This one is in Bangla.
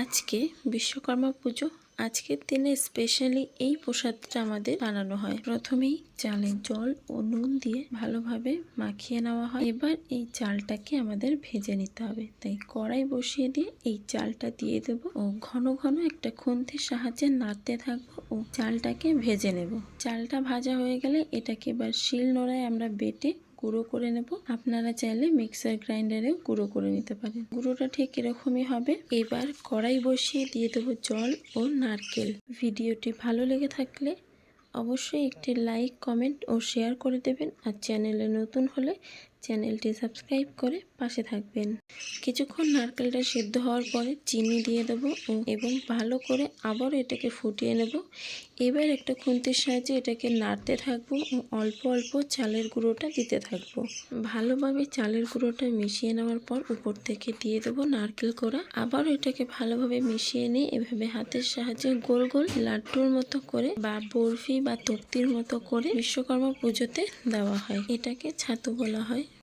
আজকে বিশ্বকর্মা পুজো। আজকের দিনে স্পেশালি এই প্রসাদটা আমাদের বানানো হয়। প্রথমেই চালের জল ও নুন দিয়ে ভালোভাবে মাখিয়ে নেওয়া হয়। এবার এই চালটাকে আমাদের ভেজে নিতে হবে। তাই কড়াই বসিয়ে দিয়ে এই চালটা দিয়ে দেবো ও ঘন ঘন একটা খুন্তির সাহায্যে নাড়তে থাকব ও চালটাকে ভেজে নেব। চালটা ভাজা হয়ে গেলে এটাকে এবার শিল নোড়ায় আমরা বেটে গুঁড়ো করে নেব। আপনারা চাইলে মিক্সার গ্রাইন্ডারেও গুঁড়ো করে নিতে পারেন। গুঁড়োটা ঠিক এরকমই হবে। এবার কড়াই বসিয়ে দিয়ে দেবো জল ও নারকেল। ভিডিওটি ভালো লেগে থাকলে অবশ্যই একটি লাইক কমেন্ট ও শেয়ার করে দেবেন। আর চ্যানেলে নতুন হলে চ্যানেলটি সাবস্ক্রাইব করে পাশে থাকবেন। কিছুক্ষণ নারকেলটা সেদ্ধ হওয়ার পরে চিনি দিয়ে দেবো এবং ভালো করে আবারও এটাকে ফুটিয়ে নেব। এবার একটা খুন্তির সাহায্যে এটাকে নাড়তে থাকব ও অল্প অল্প চালের গুঁড়োটা দিতে থাকব। ভালোভাবে চালের গুঁড়োটা মিশিয়ে নেওয়ার পর উপর থেকে দিয়ে দেবো নারকেল কোড়া। আবারও এটাকে ভালোভাবে মিশিয়ে নিয়ে এভাবে হাতের সাহায্যে গোল গোল লাড্ডুর মতো করে বা বরফি বা তক্তির মতো করে বিশ্বকর্মা পুজোতে দেওয়া হয়। এটাকে ছাতু বলা হয়।